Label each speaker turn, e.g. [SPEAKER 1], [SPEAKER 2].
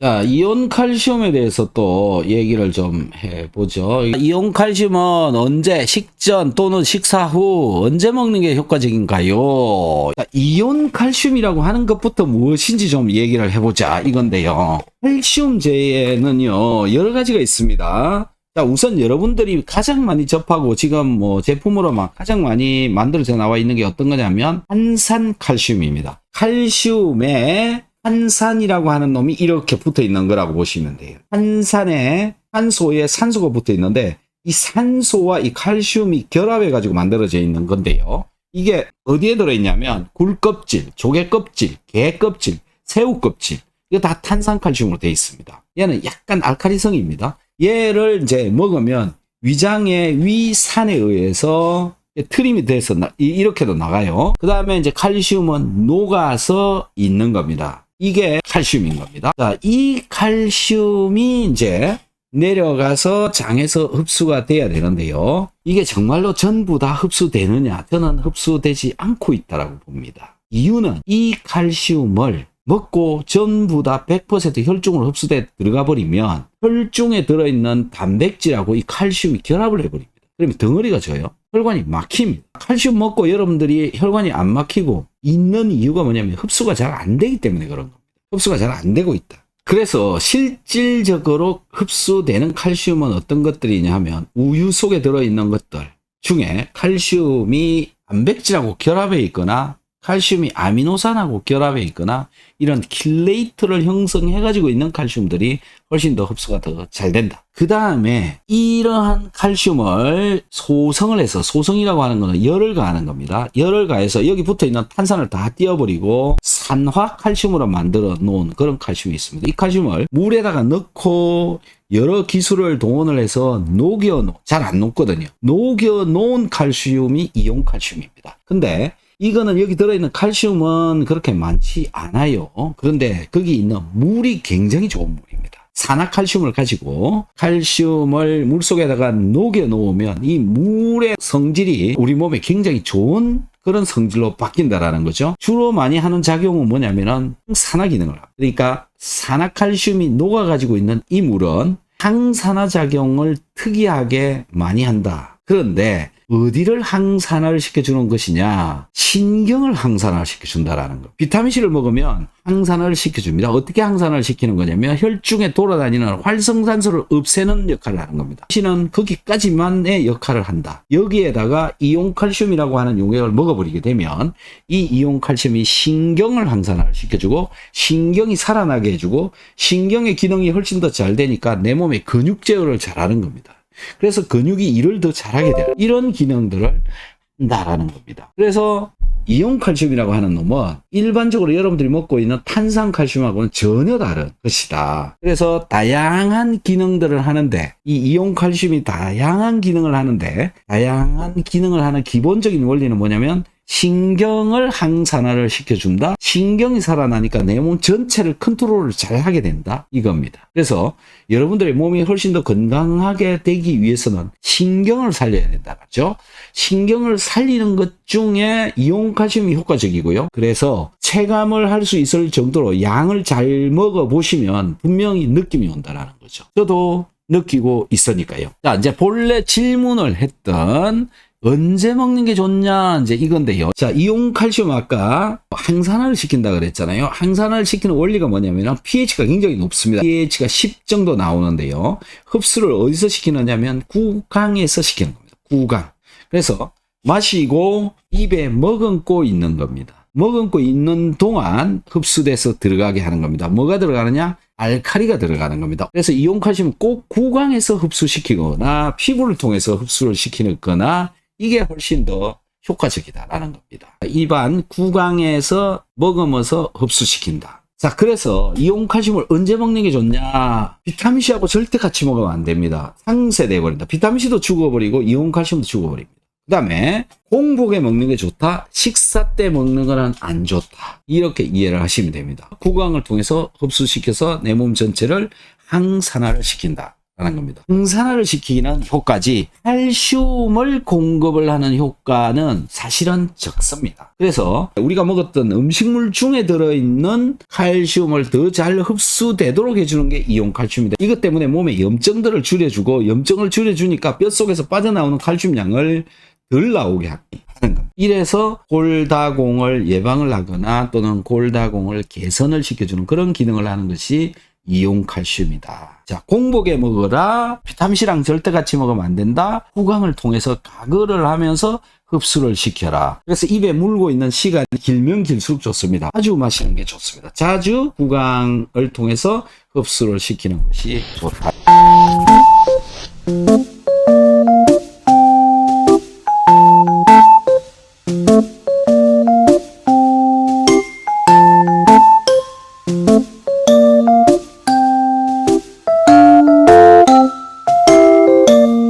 [SPEAKER 1] 자, 이온 칼슘에 대해서 또 얘기를 좀 해보죠. 이온 칼슘은 언제, 식전 또는 식사 후 언제 먹는 게 효과적인가요? 자, 이온 칼슘이라고 하는 것부터 무엇인지 좀 얘기를 해보자 이건데요. 칼슘제에는요, 여러 가지가 있습니다. 자, 우선 여러분들이 가장 많이 접하고 지금 뭐 제품으로 막 가장 많이 만들어져 나와 있는 게 어떤 거냐면 한산 칼슘입니다. 칼슘에 한산이라고 하는 놈이 이렇게 붙어 있는 거라고 보시면 돼요. 한산에 산소에 산소가 붙어 있는데 이 산소와 이 칼슘이 결합해 가지고 만들어져 있는 건데요. 이게 어디에 들어 있냐면 굴 껍질, 조개 껍질, 게 껍질, 새우 껍질 이거 다 탄산 칼슘으로 되어 있습니다. 얘는 약간 알카리성입니다. 얘를 이제 먹으면 위장의 위산에 의해서 트림이 돼서 이렇게도 나가요. 그 다음에 이제 칼슘은 녹아서 있는 겁니다. 이게 칼슘인 겁니다. 자, 이 칼슘이 이제 내려가서 장에서 흡수가 돼야 되는데요. 이게 정말로 전부 다 흡수되느냐? 저는 흡수되지 않고 있다라고 봅니다. 이유는 이 칼슘을 먹고 전부 다 100% 혈중으로 흡수돼 들어가 버리면 혈중에 들어있는 단백질하고 이 칼슘이 결합을 해버립니다. 그러면 덩어리가 져요. 혈관이 막힙니다. 칼슘 먹고 여러분들이 혈관이 안 막히고 있는 이유가 뭐냐면 흡수가 잘 안 되기 때문에 그런 겁니다. 흡수가 잘 안 되고 있다. 그래서 실질적으로 흡수되는 칼슘은 어떤 것들이냐 하면 우유 속에 들어있는 것들 중에 칼슘이 단백질하고 결합해 있거나 칼슘이 아미노산하고 결합해 있거나 이런 킬레이트를 형성해 가지고 있는 칼슘들이 훨씬 더 흡수가 더 잘 된다. 그 다음에 이러한 칼슘을 소성을 해서 소성이라고 하는 것은 열을 가하는 겁니다. 열을 가해서 여기 붙어 있는 탄산을 다 띄어버리고 산화 칼슘으로 만들어 놓은 그런 칼슘이 있습니다. 이 칼슘을 물에다가 넣고 여러 기술을 동원을 해서 녹여 놓, 잘 안 녹거든요. 녹여 놓은 칼슘이 이온 칼슘입니다. 근데 이거는 여기 들어있는 칼슘은 그렇게 많지 않아요. 그런데 거기 있는 물이 굉장히 좋은 물입니다. 산화칼슘을 가지고 칼슘을 물속에다가 녹여 놓으면 이 물의 성질이 우리 몸에 굉장히 좋은 그런 성질로 바뀐다라는 거죠. 주로 많이 하는 작용은 뭐냐면은 산화 기능을 합니다. 그러니까 산화칼슘이 녹아 가지고 있는 이 물은 항산화 작용을 특이하게 많이 한다. 그런데 어디를 항산화를 시켜주는 것이냐? 신경을 항산화를 시켜준다라는 거. 비타민C를 먹으면 항산화를 시켜줍니다. 어떻게 항산화를 시키는 거냐면 혈중에 돌아다니는 활성산소를 없애는 역할을 하는 겁니다. 신은 거기까지만의 역할을 한다. 여기에다가 이온칼슘이라고 하는 용액을 먹어버리게 되면 이 이온칼슘이 신경을 항산화를 시켜주고 신경이 살아나게 해주고 신경의 기능이 훨씬 더 잘 되니까 내 몸의 근육 제어를 잘하는 겁니다. 그래서 근육이 일을 더 잘하게 돼요. 이런 기능들을 한다라는 겁니다. 그래서 이온 칼슘이라고 하는 놈은 일반적으로 여러분들이 먹고 있는 탄산 칼슘하고는 전혀 다른 것이다. 그래서 다양한 기능들을 하는데 이 이온 칼슘이 다양한 기능을 하는데 다양한 기능을 하는 기본적인 원리는 뭐냐면 신경을 항산화를 시켜준다. 신경이 살아나니까 내 몸 전체를 컨트롤을 잘 하게 된다. 이겁니다. 그래서 여러분들의 몸이 훨씬 더 건강하게 되기 위해서는 신경을 살려야 된다. 맞죠? 신경을 살리는 것 중에 이온칼슘이 효과적이고요. 그래서 체감을 할 수 있을 정도로 양을 잘 먹어 보시면 분명히 느낌이 온다라는 거죠. 저도 느끼고 있으니까요. 자, 이제 본래 질문을 했던 언제 먹는 게 좋냐 이제 이건데요. 자, 이온 칼슘 아까 항산화를 시킨다 그랬잖아요. 항산화를 시키는 원리가 뭐냐면 pH가 굉장히 높습니다. pH가 10 정도 나오는데요. 흡수를 어디서 시키느냐면 구강에서 시키는 겁니다. 구강. 그래서 마시고 입에 머금고 있는 겁니다. 머금고 있는 동안 흡수돼서 들어가게 하는 겁니다. 뭐가 들어가느냐? 알카리가 들어가는 겁니다. 그래서 이온 칼슘은 꼭 구강에서 흡수시키거나 피부를 통해서 흡수를 시키거나 이게 훨씬 더 효과적이다라는 겁니다. 입안 구강에서 먹으면서 흡수시킨다. 자, 그래서 이온칼슘을 언제 먹는 게 좋냐? 비타민C하고 절대 같이 먹으면 안 됩니다. 상쇄돼 버린다. 비타민C도 죽어버리고 이온칼슘도 죽어버립니다. 그 다음에 공복에 먹는 게 좋다. 식사 때 먹는 거는 안 좋다. 이렇게 이해를 하시면 됩니다. 구강을 통해서 흡수시켜서 내 몸 전체를 항산화를 시킨다. 라는 겁니다. 항산화를 시키는 효과지 칼슘을 공급을 하는 효과는 사실은 적습니다. 그래서 우리가 먹었던 음식물 중에 들어있는 칼슘을 더 잘 흡수되도록 해주는 게 이온 칼슘이다. 이것 때문에 몸에 염증들을 줄여주고 염증을 줄여주니까 뼛속에서 빠져나오는 칼슘 양을 덜 나오게 하는 겁니다. 이래서 골다공을 예방을 하거나 또는 골다공을 개선을 시켜주는 그런 기능을 하는 것이 이용 칼슘이다. 자, 공복에 먹어라. 비타민C랑 절대 같이 먹으면 안 된다. 후광을 통해서 가글을 하면서 흡수를 시켜라. 그래서 입에 물고 있는 시간이 길면 길수록 좋습니다. 자주 마시는 게 좋습니다. 자주 후광을 통해서 흡수를 시키는 것이 좋다.